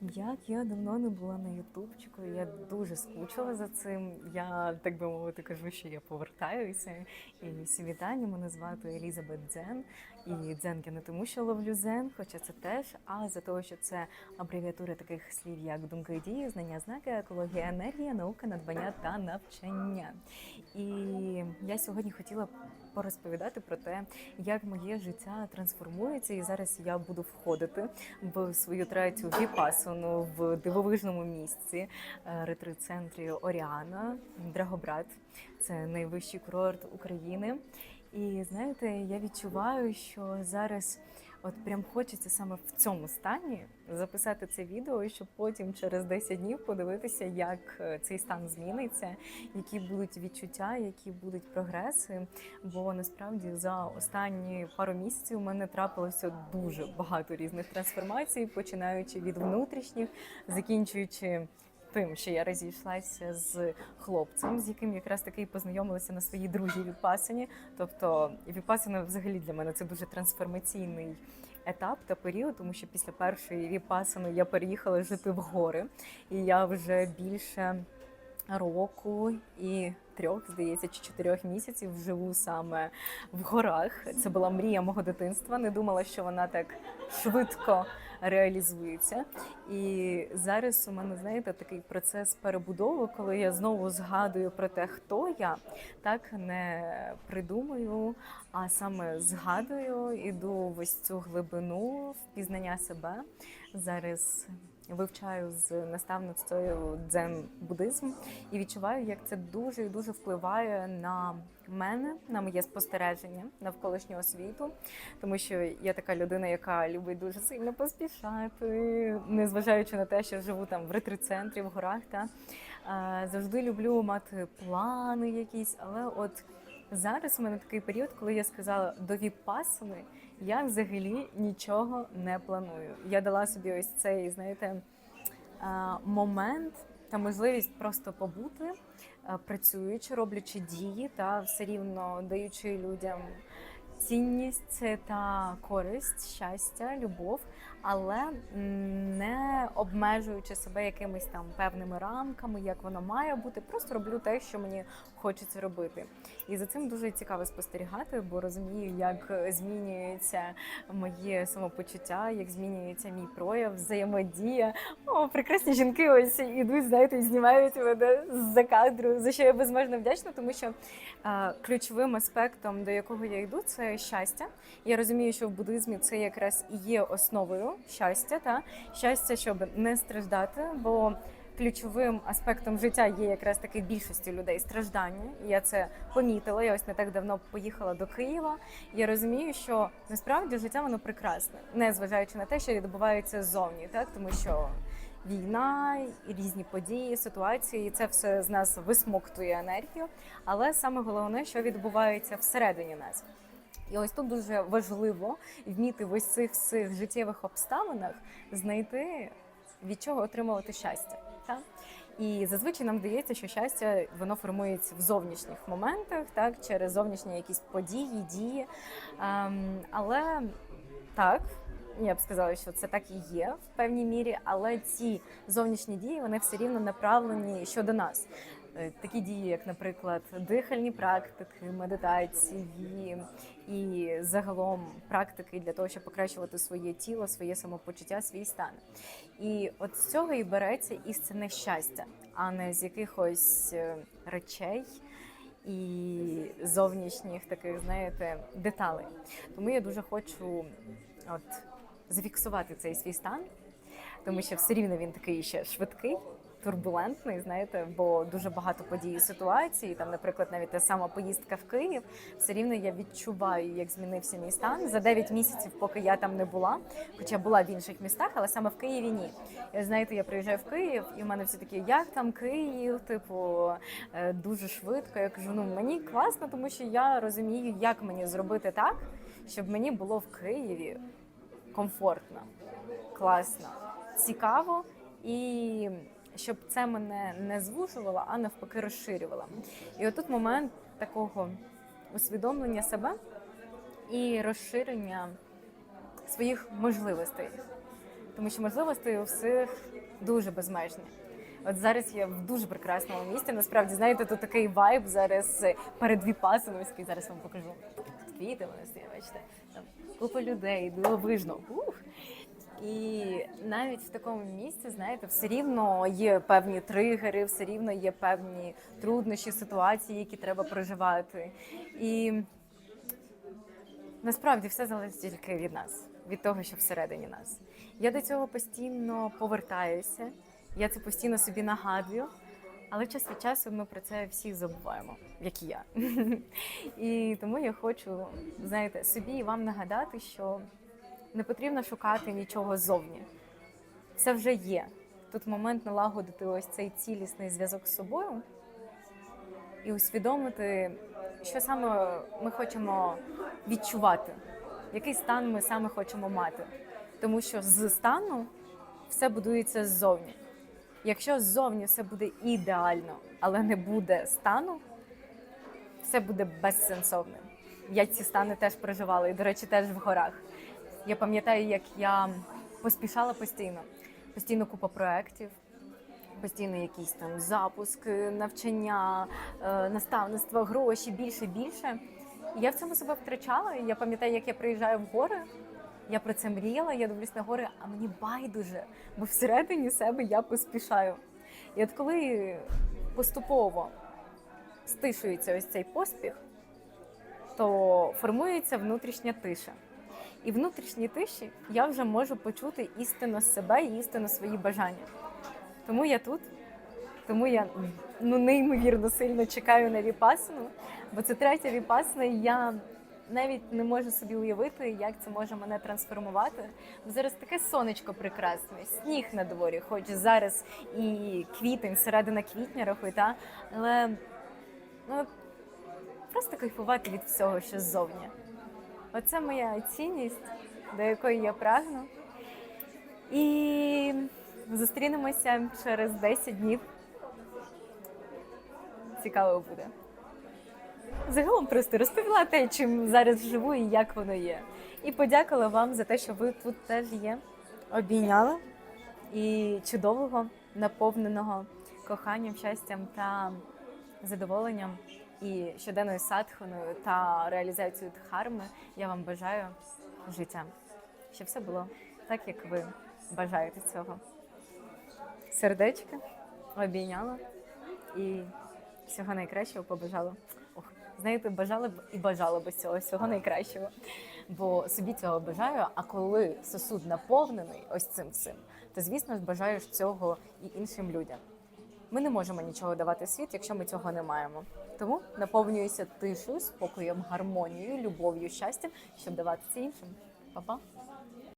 Як я давно не була на ютубчику, я дуже скучила за цим. Я так би мовити кажу, що я повертаюся. І всі вітання. Мене звати Елізабет Дзен. І дзен я не тому, що ловлю зен, хоча це теж, а за того, що це абревіатура таких слів, як думки і дії, знання знаки, екологія, енергія, наука, надбання та навчання. І я сьогодні хотіла порозповідати про те, як моє життя трансформується, і зараз я буду входити в свою третю віпасану в дивовижному місці е, ретрит-центрі Оріана, Драгобрат. Це найвищий курорт України. І знаєте, я відчуваю, що зараз от прям хочеться саме в цьому стані записати це відео, щоб потім через 10 днів подивитися, як е, цей стан зміниться, які будуть відчуття, які будуть прогреси. Бо насправді за останні пару місяців у мене трапилося дуже багато різних трансформацій, починаючи від внутрішніх, закінчуючи. Тим, що я розійшлася з хлопцем, з яким якраз таки познайомилася на своїй другій віпасані. Тобто віпасана взагалі для мене це дуже трансформаційний етап та період, тому що після першої віпасани я переїхала жити в гори, і я вже більше року і трьох, здається, чи чотирьох місяців живу саме в горах. Це була мрія мого дитинства. Не думала, що вона так швидко реалізується. І зараз у мене, знаєте, такий процес перебудови, коли я знову згадую про те, хто я, так не придумую, а саме згадую, іду в ось цю глибину впізнання себе. Зараз вивчаю з наставництвою дзен-буддизм і відчуваю, як це дуже і дуже впливає на мене, на моє спостереження навколишнього світу, тому що я така людина, яка любить дуже сильно поспішати, незважаючи на те, що живу там в ретрицентрі, в горах, та е, завжди люблю мати плани якісь, але от. Зараз у мене такий період, коли я сказала до віпасани, я взагалі нічого не планую. Я дала собі ось цей, знаєте, момент та можливість просто побути, працюючи, роблячи дії та все рівно даючи людям цінність та користь, щастя, любов, але не обмежуючи себе якимись там певними рамками, як воно має бути, просто роблю те, що мені хочеться робити. І за цим дуже цікаво спостерігати, бо розумію, як змінюється моє самопочуття, як змінюється мій прояв, взаємодія. О, прекрасні жінки ось ідуть, знаєте, знімають мене з-за кадру, за що я безмежно вдячна, тому що е, ключовим аспектом, до якого я йду, це щастя. Я розумію, що в буддизмі це якраз і є основою щастя, та щастя, щоб не страждати, бо ключовим аспектом життя є якраз таки більшості людей страждання. І я це помітила. Я ось не так давно поїхала до Києва. Я розумію, що насправді життя воно прекрасне, не зважаючи на те, що відбувається ззовні, так тому що. Війна, і різні події, ситуації, і це все з нас висмоктує енергію. Але саме головне, що відбувається всередині нас. І ось тут дуже важливо вміти в ось цих всіх життєвих обставинах знайти від чого отримувати щастя. Так? І зазвичай нам здається, що щастя воно формується в зовнішніх моментах, так через зовнішні якісь події, дії. Ем, але так, я б сказала, що це так і є в певній мірі, але ці зовнішні дії вони все рівно направлені щодо нас. Е, Такі дії, як, наприклад, дихальні практики, медитації і загалом практики для того, щоб покращувати своє тіло, своє самопочуття, свій стан. І от з цього і береться істинне щастя, а не з якихось е, речей і зовнішніх таких, знаєте, деталей. Тому я дуже хочу от зафіксувати цей свій стан, тому що все рівно він такий ще швидкий. Турбулентний, знаєте, бо дуже багато подій і ситуацій. Там, наприклад, навіть та сама поїздка в Київ, все рівно я відчуваю, як змінився мій стан за 9 місяців, поки я там не була. Хоча була в інших містах, але саме в Києві ні. І, знаєте, я приїжджаю в Київ, і в мене всі такі, як там Київ, типу е, дуже швидко. Я кажу, ну мені класно, тому що я розумію, як мені зробити так, щоб мені було в Києві комфортно, класно, цікаво і щоб це мене не звужувало, а навпаки розширювало. І отут момент такого усвідомлення себе і розширення своїх можливостей. тому що можливостей у всіх дуже безмежні. От зараз я в дуже прекрасному місті. Насправді, знаєте, тут такий вайб зараз перед Віпасановський. Зараз вам покажу. Квіти вони стоять, бачите. Там купа людей, дивовижно. Ух. І навіть в такому місці, знаєте, все рівно є певні тригери, все рівно є певні труднощі, ситуації, які треба проживати. І насправді все залежить тільки від нас, від того, що всередині нас. Я до цього постійно повертаюся, я це постійно собі нагадую, але час від часу ми про це всі забуваємо, як і я. І тому я хочу, знаєте, собі і вам нагадати, що не потрібно шукати нічого ззовні. Все вже є. Тут момент налагодити ось цей цілісний зв'язок з собою і усвідомити, що саме ми хочемо відчувати, який стан ми саме хочемо мати. Тому що з стану все будується ззовні. Якщо ззовні все буде ідеально, але не буде стану, все буде безсенсовним. Я ці стани теж проживала, і, до речі, теж в горах. Я пам'ятаю, як я поспішала постійно, постійно купа проєктів, постійно якісь там запуски, навчання, е, наставництво, гроші, більше, більше. І я в цьому себе втрачала. Я пам'ятаю, як я приїжджаю в гори. Я про це мріяла, я дивлюсь на гори, а мені байдуже, бо всередині себе я поспішаю. І от коли поступово стишується ось цей поспіх, то формується внутрішня тиша. І внутрішній тиші я вже можу почути істинно себе і істинно свої бажання. Тому я тут, тому я ну, неймовірно сильно чекаю на віпасану, бо це третя віпасана, і я навіть не можу собі уявити, як це може мене трансформувати. Бо зараз таке сонечко прекрасне, сніг на дворі, хоч зараз і квітень, середина квітня рахуй, та? але ну, просто кайфувати від всього, що ззовні. Оце моя цінність, до якої я прагну. І зустрінемося через 10 днів. Цікаво буде. Загалом просто розповіла те, чим зараз живу і як воно є. І подякувала вам за те, що ви тут теж є. Обійняла і чудового, наповненого коханням, щастям та задоволенням і щоденною садханою та реалізацією дхарми я вам бажаю життя, щоб все було так, як ви бажаєте цього. Сердечко обійняла і всього найкращого побажала. Ох, знаєте, бажала б і бажала б цього всього найкращого. Бо собі цього бажаю. А коли сосуд наповнений ось цим всім, то звісно ж бажаєш цього і іншим людям. Ми не можемо нічого давати світ, якщо ми цього не маємо. Тому наповнююся тишою, спокоєм, гармонією, любов'ю, щастям, щоб давати це іншим. Па-па!